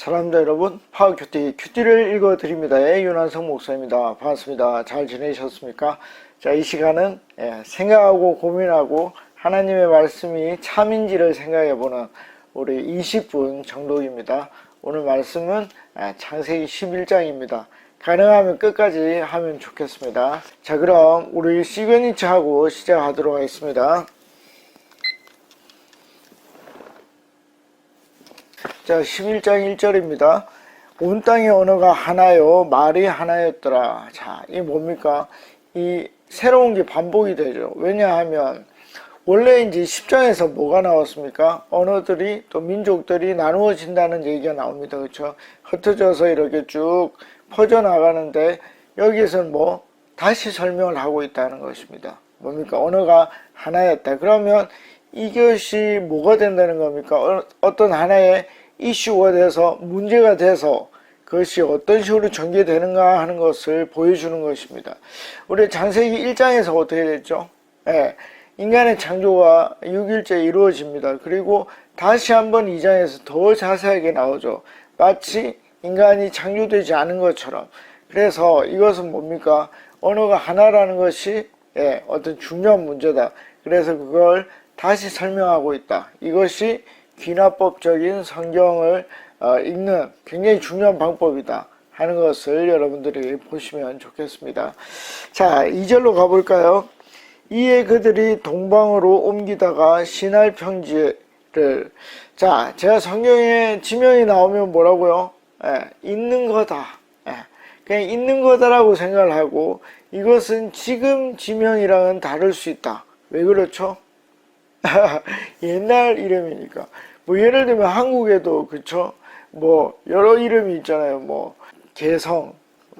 사람들 여러분, 파워 큐티, 큐티를 읽어드립니다. 윤한성 목사입니다. 반갑습니다. 잘 지내셨습니까? 자, 이 시간은 예, 생각하고 고민하고 하나님의 말씀이 참인지를 생각해보는 우리 20분 정도입니다. 오늘 말씀은 예, 창세기 11장입니다. 가능하면 끝까지 하면 좋겠습니다. 자, 그럼 우리 시그니처 하고 시작하도록 하겠습니다. 자, 11장 1절입니다. 온 땅의 언어가 하나요, 말이 하나였더라. 자, 이 뭡니까? 이 새로운 게 반복이 되죠. 왜냐하면, 원래 이제 10장에서 뭐가 나왔습니까? 언어들이 또 민족들이 나누어진다는 얘기가 나옵니다. 그렇죠? 흩어져서 이렇게 쭉 퍼져나가는데, 여기에서는 뭐, 다시 설명을 하고 있다는 것입니다. 뭡니까? 언어가 하나였다. 그러면 이것이 뭐가 된다는 겁니까? 어, 떤 하나의 이슈가 돼서 문제가 돼서 그것이 어떤 식으로 전개되는가 하는 것을 보여주는 것입니다. 우리 장세기 1장에서 어떻게 됐죠? 예, 인간의 창조가 6일째 이루어집니다. 그리고 다시 한번 2장에서 더 자세하게 나오죠. 마치 인간이 창조되지 않은 것처럼. 그래서 이것은 뭡니까? 언어가 하나라는 것이 예, 어떤 중요한 문제다. 그래서 그걸 다시 설명하고 있다. 이것이 귀납법적인 성경을 어, 읽는 굉장히 중요한 방법이다 하는 것을 여러분들이 보시면 좋겠습니다. 자, 2절로 가볼까요? 이에 그들이 동방으로 옮기다가 신할 평지를 자, 제가 성경에 지명이 나오면 뭐라고요? 예, 있는 거다. 예, 그냥 있는 거다라고 생각을 하고 이것은 지금 지명이랑은 다를 수 있다. 왜 그렇죠? 옛날 이름이니까. 뭐 예를 들면 한국에도 그쵸? 뭐 여러 이름이 있잖아요. 뭐 개성,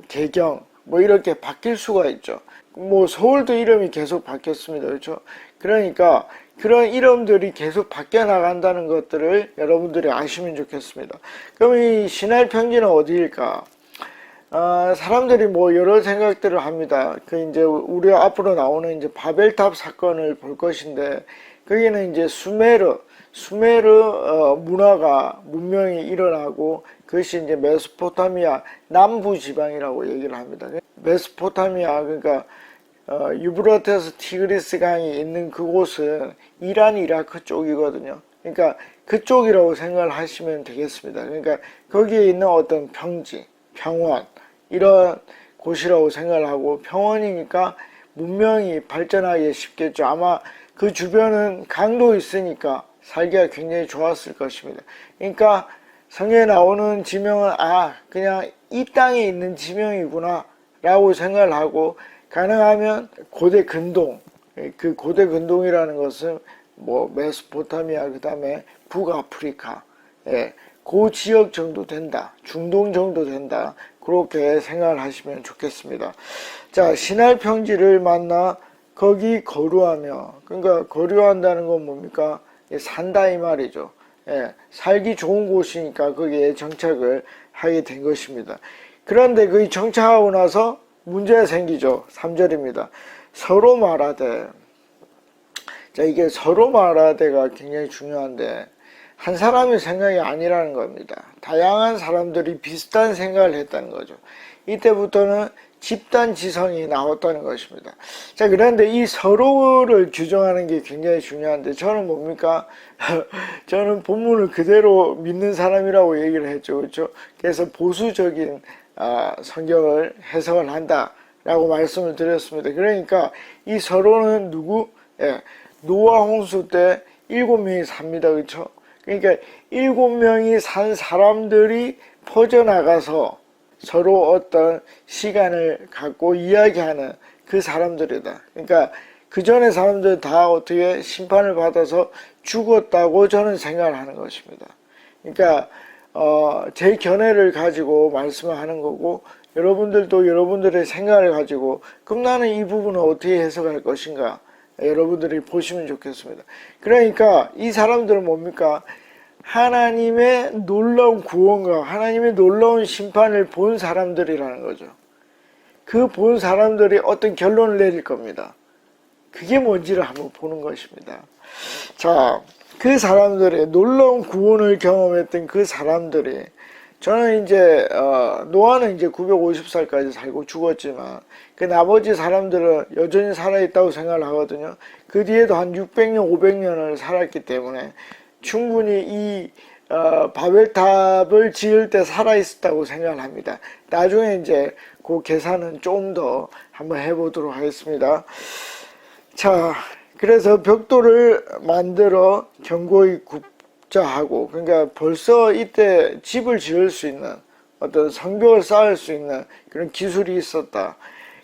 개경 뭐 이렇게 바뀔 수가 있죠. 뭐 서울도 이름이 계속 바뀌었습니다. 그렇죠? 그러니까 그런 이름들이 계속 바뀌어 나간다는 것들을 여러분들이 아시면 좋겠습니다. 그럼 이 신할 평지는 어디일까? 어, 사람들이 뭐 여러 생각들을 합니다. 그 이제 우리 앞으로 나오는 이제 바벨탑 사건을 볼 것인데 거기는 이제 수메르 수메르 어, 문화가 문명이 일어나고 그것이 이제 메소포타미아 남부 지방이라고 얘기를 합니다. 메소포타미아 그러니까 어, 유브라테스 티그리스 강이 있는 그곳은 이란 이라크 쪽이거든요. 그러니까 그쪽이라고 생각을 하시면 되겠습니다. 그러니까 거기에 있는 어떤 평지, 평원 이런 곳이라고 생각을 하고 평원이니까 문명이 발전하기 쉽겠죠. 아마 그 주변은 강도 있으니까 살기가 굉장히 좋았을 것입니다. 그러니까 성경에 나오는 지명은 아 그냥 이 땅에 있는 지명이구나 라고 생각을 하고 가능하면 고대 근동 그 고대 근동이라는 것은 뭐 메소포타미아 그 다음에 북아프리카 예, 그 지역 정도 된다 중동 정도 된다 그렇게 생각을 하시면 좋겠습니다 자 신할 평지를 만나 거기 거류하며 그러니까 거류한다는 건 뭡니까 산다 이 말이죠. 예, 살기 좋은 곳이니까 거기에 정착을 하게 된 것입니다. 그런데 거기 정착하고 나서 문제가 생기죠. 3절입니다. 서로 말하되 자 이게 서로 말하되가 굉장히 중요한데 한 사람의 생각이 아니라는 겁니다. 다양한 사람들이 비슷한 생각을 했다는 거죠. 이때부터는 집단 지성이 나왔다는 것입니다. 자, 그런데 이 서로를 규정하는 게 굉장히 중요한데 저는 뭡니까? 저는 본문을 그대로 믿는 사람이라고 얘기를 했죠. 그렇죠? 그래서 보수적인 아, 성경을 해석을 한다라고 말씀을 드렸습니다. 그러니까 이 서로는 누구? 예, 노아 홍수 때 일곱 명이 삽니다. 그렇죠? 그러니까 일곱 명이 산 사람들이 퍼져나가서 서로 어떤 시간을 갖고 이야기하는 그 사람들이다. 그러니까 그 전에 사람들 다 어떻게 심판을 받아서 죽었다고 저는 생각을 하는 것입니다. 그러니까 어, 제 견해를 가지고 말씀을 하는 거고 여러분들도 여러분들의 생각을 가지고 그럼 나는 이 부분을 어떻게 해석할 것인가 여러분들이 보시면 좋겠습니다. 그러니까 이 사람들은 뭡니까? 하나님의 놀라운 구원과 하나님의 놀라운 심판을 본 사람들이라는 거죠. 그 본 사람들이 어떤 결론을 내릴 겁니다. 그게 뭔지를 한번 보는 것입니다. 자, 그 사람들의 놀라운 구원을 경험했던 그 사람들이 저는 이제 어, 노아는 이제 950살까지 살고 죽었지만 그 나머지 사람들은 여전히 살아있다고 생각을 하거든요. 그 뒤에도 한 600년, 500년을 살았기 때문에 충분히 이 어, 바벨탑을 지을 때 살아있었다고 생각을 합니다. 나중에 이제 그 계산은 좀 더 한번 해보도록 하겠습니다. 자, 그래서 벽돌을 만들어 견고히 굽자하고, 그러니까 벌써 이때 집을 지을 수 있는 어떤 성벽을 쌓을 수 있는 그런 기술이 있었다.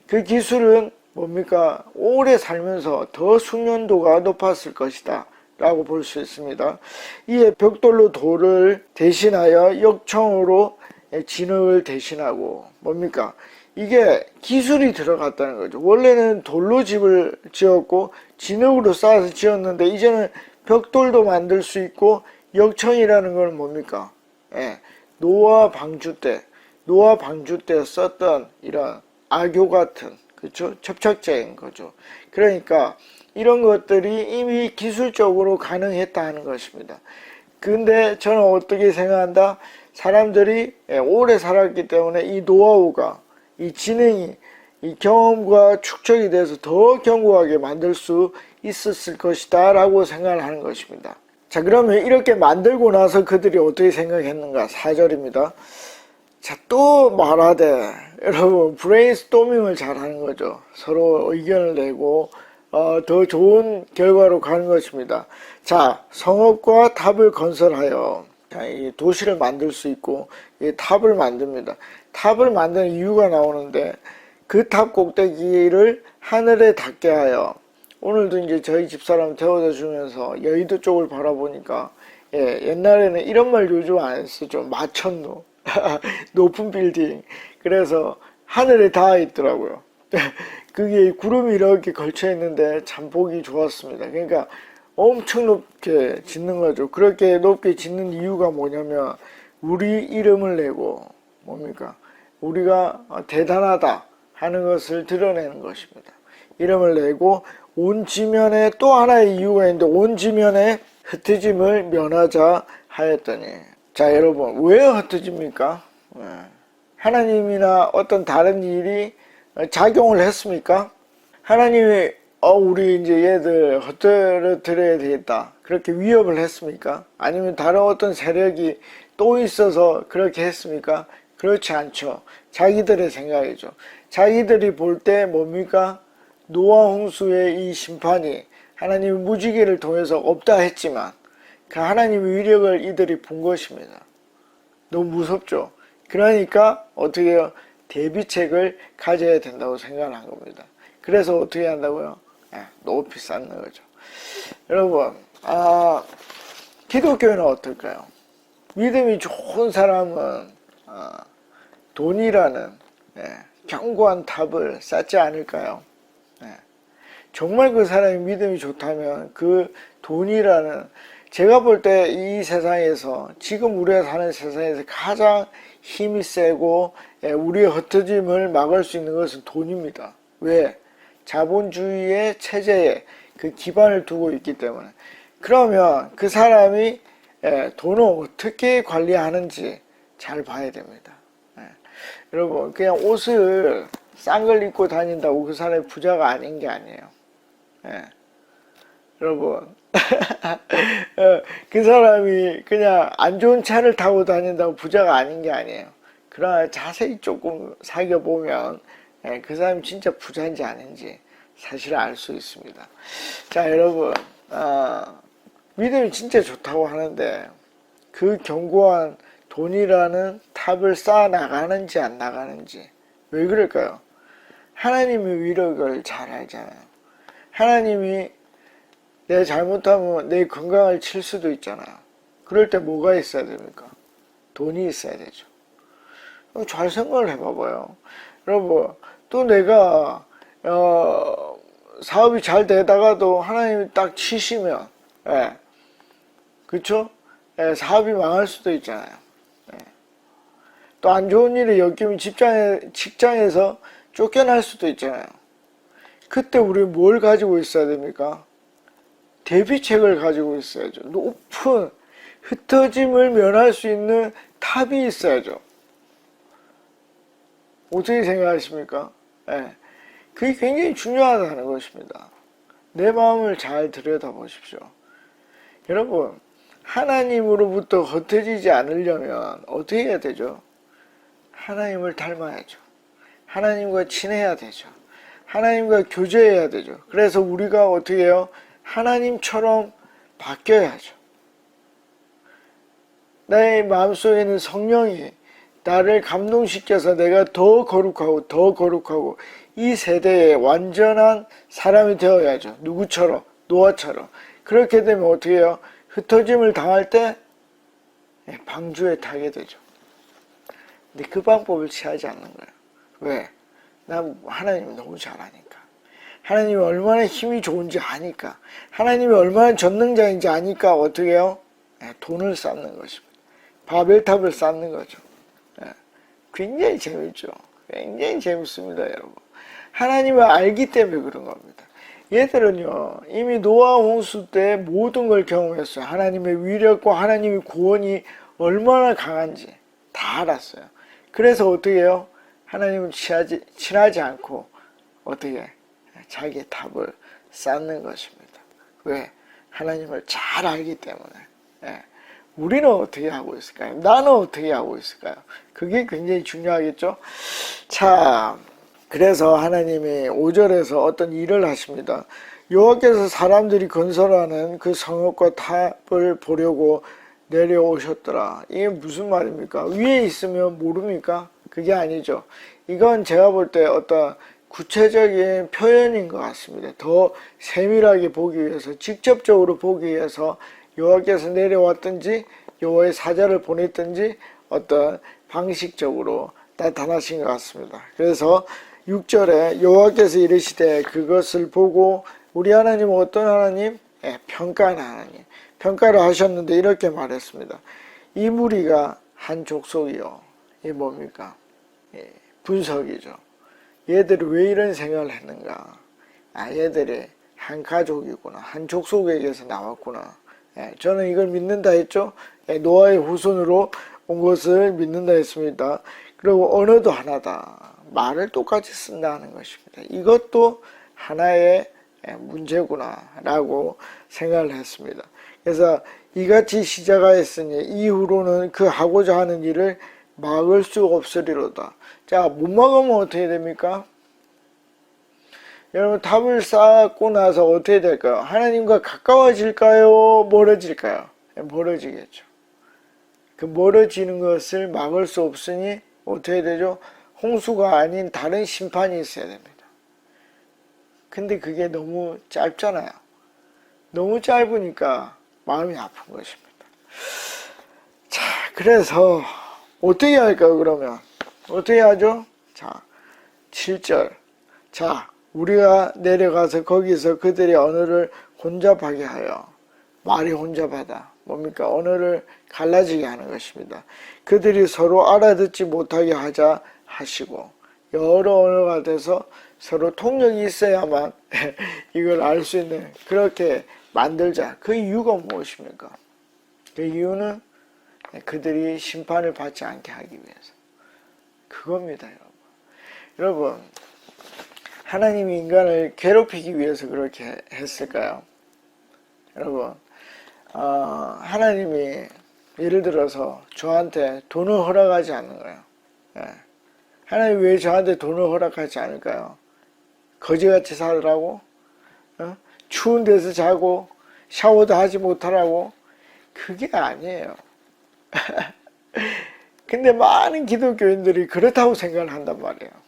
그 기술은 뭡니까? 오래 살면서 더 숙련도가 높았을 것이다. 라고 볼 수 있습니다. 이에 벽돌로 돌을 대신하여 역청으로 진흙을 대신하고 뭡니까? 이게 기술이 들어갔다는 거죠. 원래는 돌로 집을 지었고 진흙으로 쌓아서 지었는데 이제는 벽돌도 만들 수 있고 역청이라는 건 뭡니까? 예, 노아 방주 때 노아 방주 때 썼던 이런 악교 같은 그렇죠? 접착제인 거죠. 그러니까 이런 것들이 이미 기술적으로 가능했다 하는 것입니다. 근데 저는 어떻게 생각한다? 사람들이 예, 오래 살았기 때문에 이 노하우가 이 지능이 이 경험과 축적이 돼서 더 견고하게 만들 수 있었을 것이다 라고 생각을 하는 것입니다. 자 그러면 이렇게 만들고 나서 그들이 어떻게 생각했는가 4절입니다. 자 또 말하되 여러분 브레인스토밍을 잘 하는 거죠. 서로 의견을 내고 어, 더 좋은 결과로 가는 것입니다. 자 성읍과 탑을 건설하여 도시를 만들 수 있고 이 탑을 만듭니다. 탑을 만드는 이유가 나오는데 그 탑 꼭대기를 하늘에 닿게 하여 오늘도 이제 저희 집사람 태워다 주면서 여의도 쪽을 바라보니까 예, 옛날에는 이런 말 요즘 안 쓰죠. 마천루 높은 빌딩 그래서 하늘에 닿아 있더라고요. 그게 구름이 이렇게 걸쳐 있는데 참 보기 좋았습니다. 그러니까 엄청 높게 짓는 거죠. 그렇게 높게 짓는 이유가 뭐냐면 우리 이름을 내고 뭡니까? 우리가 대단하다 하는 것을 드러내는 것입니다. 이름을 내고 온 지면에 또 하나의 이유가 있는데 온 지면에 흩어짐을 면하자 하였더니 자 여러분 왜 흩어집니까? 예. 하나님이나 어떤 다른 일이 작용을 했습니까? 하나님이 어 우리 이제 얘들 흩어뜨려야 되겠다 그렇게 위협을 했습니까? 아니면 다른 어떤 세력이 또 있어서 그렇게 했습니까? 그렇지 않죠. 자기들의 생각이죠. 자기들이 볼 때 뭡니까? 노아 홍수의 이 심판이 하나님의 무지개를 통해서 없다 했지만 그 하나님의 위력을 이들이 본 것입니다. 너무 무섭죠. 그러니까 어떻게? 대비책을 가져야 된다고 생각을 한 겁니다. 그래서 어떻게 한다고요? 예, 높이 쌓는 거죠. 여러분, 아, 기독교는 어떨까요? 믿음이 좋은 사람은 아, 돈이라는 예, 견고한 탑을 쌓지 않을까요? 예. 정말 그 사람이 믿음이 좋다면 그 돈이라는 제가 볼 때 이 세상에서 지금 우리가 사는 세상에서 가장 힘이 세고 예, 우리의 흩어짐을 막을 수 있는 것은 돈입니다. 왜? 자본주의의 체제에 그 기반을 두고 있기 때문에 그러면 그 사람이 예, 돈을 어떻게 관리하는지 잘 봐야 됩니다. 예. 여러분 그냥 옷을 싼 걸 입고 다닌다고 그 사람이 부자가 아닌 게 아니에요. 예. 여러분 어, 그 사람이 그냥 안 좋은 차를 타고 다닌다고 부자가 아닌 게 아니에요. 그러나 자세히 조금 살펴보면 예, 그 사람이 진짜 부자인지 아닌지 사실 알 수 있습니다. 자 여러분 어, 믿음이 진짜 좋다고 하는데 그 견고한 돈이라는 탑을 쌓아 나가는지 안 나가는지 왜 그럴까요? 하나님의 위력을 잘 알잖아요. 하나님이 내가 잘못하면 내 건강을 칠 수도 있잖아요. 그럴 때 뭐가 있어야 됩니까? 돈이 있어야 되죠. 잘 생각을 해봐봐요. 여러분, 또 내가, 어, 사업이 잘 되다가도 하나님이 딱 치시면, 예. 그쵸? 예, 사업이 망할 수도 있잖아요. 예. 또안 좋은 일이 엮이면 직장에, 직장에서 쫓겨날 수도 있잖아요. 그때 우리 뭘 가지고 있어야 됩니까? 대비책을 가지고 있어야죠. 높은 흩어짐을 면할 수 있는 탑이 있어야죠. 어떻게 생각하십니까? 예. 그게 굉장히 중요하다는 것입니다. 내 마음을 잘 들여다보십시오. 여러분, 하나님으로부터 흩어지지 않으려면 어떻게 해야 되죠? 하나님을 닮아야죠. 하나님과 친해야 되죠. 하나님과 교제해야 되죠. 그래서 우리가 어떻게 해요? 하나님처럼 바뀌어야죠. 나의 마음속에는 성령이 나를 감동시켜서 내가 더 거룩하고 더 거룩하고 이 세대의 완전한 사람이 되어야죠. 누구처럼? 노아처럼. 그렇게 되면 어떻게 해요? 흩어짐을 당할 때 예, 방주에 타게 되죠. 근데 그 방법을 취하지 않는 거예요. 왜? 난 하나님을 너무 잘 아니까. 하나님이 얼마나 힘이 좋은지 아니까. 하나님이 얼마나 전능자인지 아니까 어떻게 해요? 예, 돈을 쌓는 것입니다. 바벨탑을 쌓는 거죠. 예, 굉장히 재밌죠. 굉장히 재밌습니다, 여러분. 하나님을 알기 때문에 그런 겁니다. 얘들은요, 이미 노아 홍수 때 모든 걸 경험했어요. 하나님의 위력과 하나님의 구원이 얼마나 강한지 다 알았어요. 그래서 어떻게 해요? 하나님을 친하지, 친하지 않고 어떻게 자기 탑을 쌓는 것입니다. 왜? 하나님을 잘 알기 때문에. 예. 우리는 어떻게 하고 있을까요? 나는 어떻게 하고 있을까요? 그게 굉장히 중요하겠죠? 자, 그래서 하나님이 5절에서 어떤 일을 하십니다. 여호와께서 사람들이 건설하는 그 성읍과 탑을 보려고 내려오셨더라. 이게 무슨 말입니까? 위에 있으면 모릅니까? 그게 아니죠. 이건 제가 볼 때 어떤 구체적인 표현인 것 같습니다. 더 세밀하게 보기 위해서, 직접적으로 보기 위해서 여호와께서 내려왔든지 여호와의 사자를 보냈든지 어떤 방식적으로 나타나신 것 같습니다. 그래서 6절에 여호와께서 이르시되 그것을 보고 우리 하나님은 어떤 하나님? 예, 평가하는 하나님. 평가를 하셨는데 이렇게 말했습니다. 이 무리가 한 족속이요. 이 뭡니까? 예, 분석이죠. 얘들이 왜 이런 생각을 했는가? 아, 얘들이 한 가족이구나. 한 족속에게서 나왔구나. 예, 저는 이걸 믿는다 했죠. 예, 노아의 후손으로 온 것을 믿는다 했습니다. 그리고 언어도 하나다. 말을 똑같이 쓴다는 것입니다. 이것도 하나의 예, 문제구나라고 생각을 했습니다. 그래서 이같이 시작하였으니 이후로는 그 하고자 하는 일을 막을 수 없으리로다. 자, 못 막으면 어떻게 됩니까? 여러분 탑을 쌓고 나서 어떻게 될까요? 하나님과 가까워질까요? 멀어질까요? 예, 멀어지겠죠. 그 멀어지는 것을 막을 수 없으니 어떻게 되죠? 홍수가 아닌 다른 심판이 있어야 됩니다. 근데 그게 너무 짧잖아요. 너무 짧으니까 마음이 아픈 것입니다. 자, 그래서 어떻게 할까요, 그러면? 어떻게 하죠? 자, 7절. 자, 우리가 내려가서 거기서 그들의 언어를 혼잡하게 하여 말이 혼잡하다. 뭡니까? 언어를 갈라지게 하는 것입니다. 그들이 서로 알아듣지 못하게 하자 하시고 여러 언어가 돼서 서로 통역이 있어야만 이걸 알 수 있는 그렇게 만들자. 그 이유가 무엇입니까? 그 이유는 그들이 심판을 받지 않게 하기 위해서. 그겁니다, 여러분. 여러분, 하나님이 인간을 괴롭히기 위해서 그렇게 했을까요? 여러분, 어, 하나님이 예를 들어서 저한테 돈을 허락하지 않는 거예요. 예. 하나님 왜 저한테 돈을 허락하지 않을까요? 거지같이 살으라고? 어? 추운 데서 자고 샤워도 하지 못하라고? 그게 아니에요. 근데 많은 기독교인들이 그렇다고 생각을 한단 말이에요.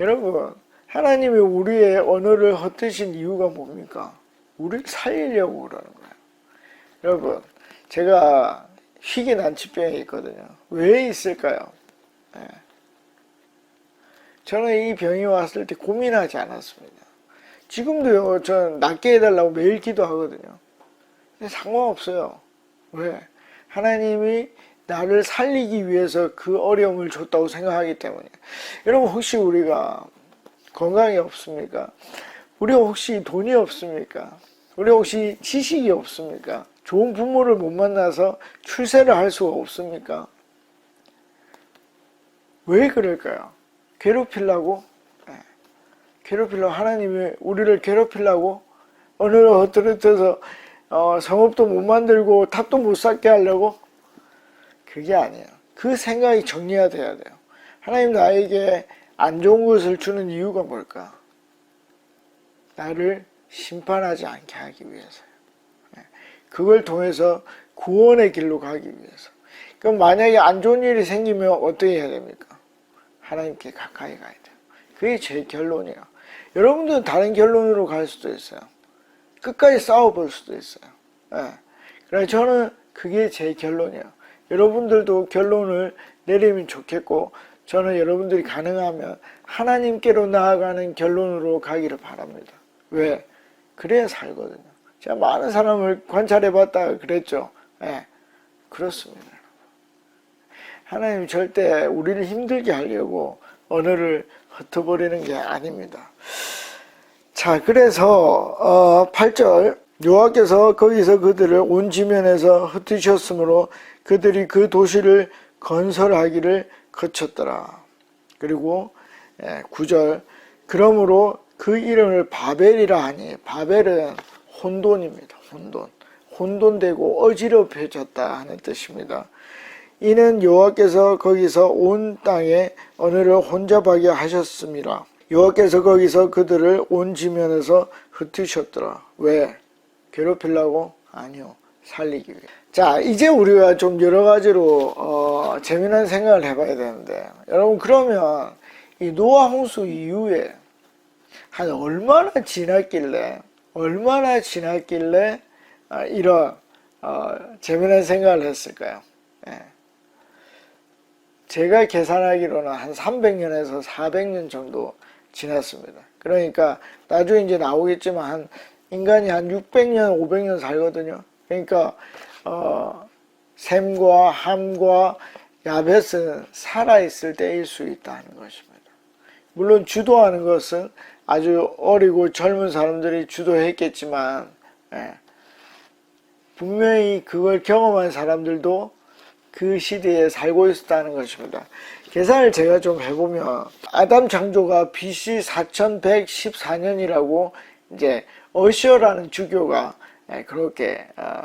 예. 여러분, 하나님이 우리의 언어를 헛드신 이유가 뭡니까? 우리를 살리려고 그러는 거예요. 여러분, 제가 희귀 난치병이 있거든요. 왜 있을까요? 예. 저는 이 병이 왔을 때 고민하지 않았습니다. 지금도요, 저는 낫게 해달라고 매일 기도하거든요. 근데 상관없어요. 왜? 하나님이 나를 살리기 위해서 그 어려움을 줬다고 생각하기 때문에. 여러분, 혹시 우리가 건강이 없습니까? 우리 혹시 돈이 없습니까? 우리 혹시 지식이 없습니까? 좋은 부모를 못 만나서 출세를 할 수가 없습니까? 왜 그럴까요? 괴롭히려고? 예. 괴롭히려고 하나님이 우리를 괴롭히려고 오늘 헛들어서 어, 성읍도 못 만들고 탑도 못 쌓게 하려고 그게 아니에요. 그 생각이 정리가 돼야 돼요. 하나님 나에게 안 좋은 것을 주는 이유가 뭘까? 나를 심판하지 않게 하기 위해서요. 예. 그걸 통해서 구원의 길로 가기 위해서. 그럼 만약에 안 좋은 일이 생기면 어떻게 해야 됩니까? 하나님께 가까이 가야 돼요. 그게 제 결론이에요. 여러분들은 다른 결론으로 갈 수도 있어요. 끝까지 싸워볼 수도 있어요. 예. 그래 저는 그게 제 결론이에요. 여러분들도 결론을 내리면 좋겠고 저는 여러분들이 가능하면 하나님께로 나아가는 결론으로 가기를 바랍니다. 왜? 그래야 살거든요. 제가 많은 사람을 관찰해 봤다가 그랬죠. 예. 그렇습니다. 하나님 절대 우리를 힘들게 하려고 언어를 흩어버리는 게 아닙니다. 자, 그래서 어, 8절 여호와께서 거기서 그들을 온 지면에서 흩으셨으므로 그들이 그 도시를 건설하기를 거쳤더라. 그리고 예, 9절 그러므로 그 이름을 바벨이라 하니 바벨은 혼돈입니다. 혼돈. 혼돈되고 어지럽혀졌다 하는 뜻입니다. 이는 여호와께서 거기서 온 땅에 언어를 혼잡하게 하셨습니다. 여호와께서 거기서 그들을 온 지면에서 흩으셨더라. 왜? 괴롭히려고? 아니요. 살리기 위해. 자, 이제 우리가 좀 여러 가지로 어, 재미난 생각을 해봐야 되는데, 여러분 그러면 이 노아 홍수 이후에 한 얼마나 지났길래, 얼마나 지났길래 아, 이런 어, 재미난 생각을 했을까요? 예. 제가 계산하기로는 한 300년에서 400년 정도 지났습니다. 그러니까 나중에 이제 나오겠지만 한 인간이 한 600년, 500년 살거든요. 그러니까 어, 샘과 함과 야벳은 살아있을 때일 수 있다는 것입니다. 물론 주도하는 것은 아주 어리고 젊은 사람들이 주도했겠지만 예, 분명히 그걸 경험한 사람들도 그 시대에 살고 있었다는 것입니다. 계산을 제가 좀 해보면 아담 창조가 BC 4114년이라고 이제 어시어라는 주교가 예, 그렇게 어,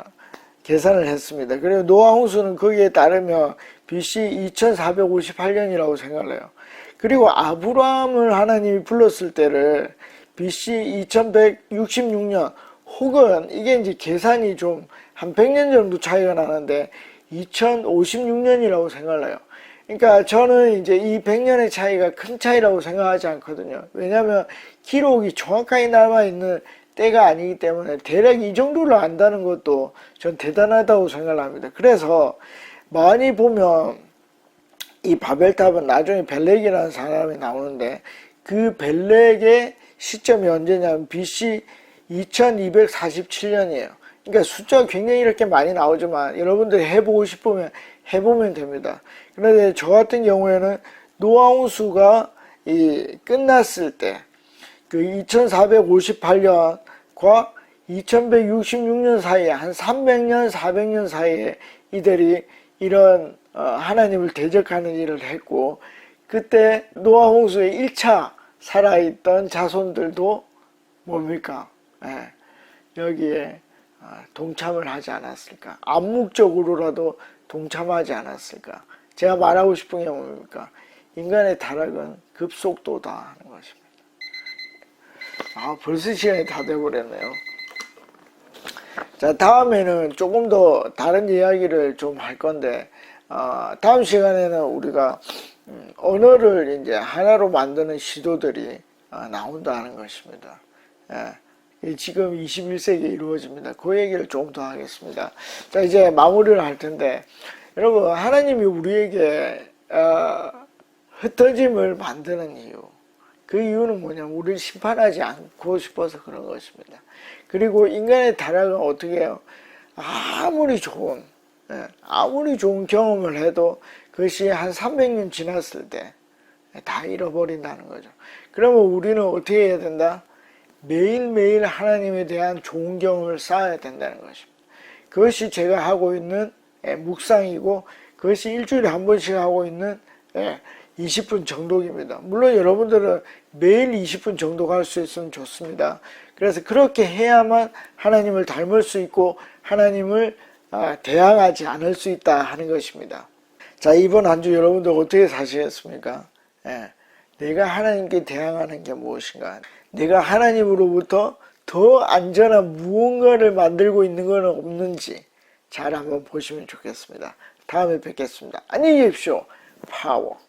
계산을 했습니다. 그리고 노아 홍수는 거기에 따르면 BC 2458년이라고 생각을 해요. 그리고 아브라함을 하나님이 불렀을 때를 BC 2166년 혹은 이게 이제 계산이 좀 한 100년 정도 차이가 나는데 2056년이라고 생각을 해요. 그러니까 저는 이제 이 100년의 차이가 큰 차이라고 생각하지 않거든요. 왜냐하면 기록이 정확하게 남아 있는 때가 아니기 때문에 대략 이 정도를 안다는 것도 전 대단하다고 생각을 합니다. 그래서 많이 보면 이 바벨탑은 나중에 벨렉이라는 사람이 나오는데 그 벨렉의 시점이 언제냐면 BC 2247년이에요. 그러니까 숫자가 굉장히 이렇게 많이 나오지만 여러분들이 해보고 싶으면 해보면 됩니다. 그런데 저 같은 경우에는 노아홍수가 이 끝났을 때 그 2458년과 2166년 사이에 한 300년, 400년 사이에 이들이 이런 어, 하나님을 대적하는 일을 했고 그때 노아 홍수의 1차 살아있던 자손들도 뭡니까? 예, 여기에 어, 동참을 하지 않았을까? 암묵적으로라도 동참하지 않았을까? 제가 말하고 싶은 게 뭡니까? 인간의 타락은 급속도다 하는 것입니다. 아, 벌써 시간이 다 돼버렸네요. 자, 다음에는 조금 더 다른 이야기를 좀 할 건데, 어, 다음 시간에는 우리가 음, 언어를 이제 하나로 만드는 시도들이 어, 나온다는 것입니다. 예. 지금 21세기에 이루어집니다. 그 얘기를 조금 더 하겠습니다. 자, 이제 마무리를 할 텐데, 여러분, 하나님이 우리에게, 어, 흩어짐을 만드는 이유. 그 이유는 뭐냐면, 우리를 심판하지 않고 싶어서 그런 것입니다. 그리고 인간의 타락은 어떻게 해요? 아무리 좋은, 예, 아무리 좋은 경험을 해도 그것이 한 300년 지났을 때 다 잃어버린다는 거죠. 그러면 우리는 어떻게 해야 된다? 매일매일 하나님에 대한 좋은 경험을 쌓아야 된다는 것입니다. 그것이 제가 하고 있는 예, 묵상이고 그것이 일주일에 한 번씩 하고 있는 예, 20분 정독입니다. 물론 여러분들은 매일 20분 정독 할수 있으면 좋습니다. 그래서 그렇게 해야만 하나님을 닮을 수 있고 하나님을 아, 대항하지 않을 수 있다 하는 것입니다. 자, 이번 한 주 여러분들 어떻게 사시겠습니까? 예, 내가 하나님께 대항하는 게 무엇인가? 내가 하나님으로부터 더 안전한 무언가를 만들고 있는 건 없는지 잘 한번 보시면 좋겠습니다. 다음에 뵙겠습니다. 안녕히 계십시오. 파워.